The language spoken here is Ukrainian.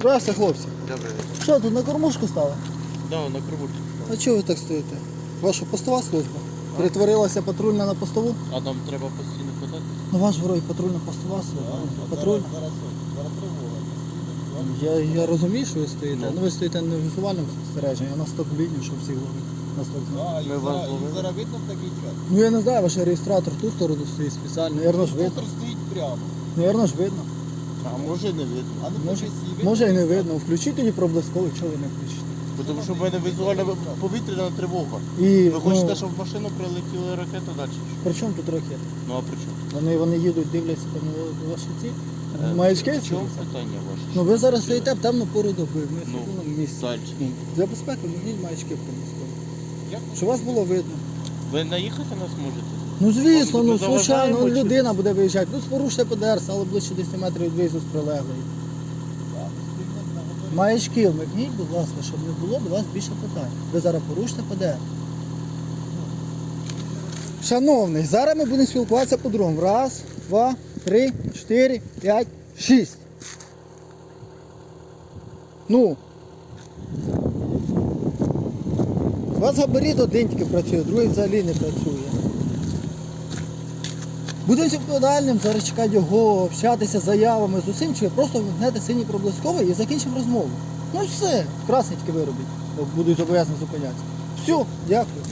Здравствуйте, хлопці. Добре. Що тут на кормушку стали? Да, на кровушку. А чого ви так стоїте? Ваша постова служба? Перетворилася патрульна на постову? А нам треба постійно ходити? Ну ваш вроді патрульна постова служба. Патрульна. Я, я розумію, що ви стоїте. Ну. Ну ви стоїте не в візуальному спостереженні, а на стоп лінію, щоб всі ловити. На стоп знак. Ми вас. Зараз видно в такий час. Ну я не знаю, ваш реєстратор ту сторону стоїть спеціально. Наверно ж видно. Скутер стоїть прямо. Наверно ж видно. А може і не видно. А ну Може, покажи, видно? може і не видно. Включіть тоді проблисковий, чого ви не включите. Бо Тому що в мене візуальна повітряна тривога. І, Ви хочете, ну, щоб в машину прилетіли ракети далі? при чому тут ракети? Ну а при чому? Вони, вони їдуть, дивляться там на ваші ці Е, маячки. В чому питання ваше? Ну ви зараз стоїте в темну пору доби, ми Ну, в на місці. Далі. Ну, Для безпеки маячки проблискові. Як Щоб вас було видно. Ви наїхати нас можете? Ну звісно, ну случайно чи- людина буде виїжджати. Ну поруште ПДР, але ближче 10 метрів від виїзду з прилеглої. Маячки вмикніть, будь ласка, щоб не було до вас більше питань. Ви зараз порушите ПДР. Шановний, зараз ми будемо спілкуватися по-другому. Раз, два, три, чотири, п'ять, шість. Ну. У вас габарит один тільки працює, другий взагалі не працює. Будемо відповідальним, зараз чекати його, общатися з заявами, з усім, чи просто вигнете синій проблисковий і закінчимо розмову. Ну і все, красненьке виробіть, будуть зобов'язані зупинятися. Все, дякую.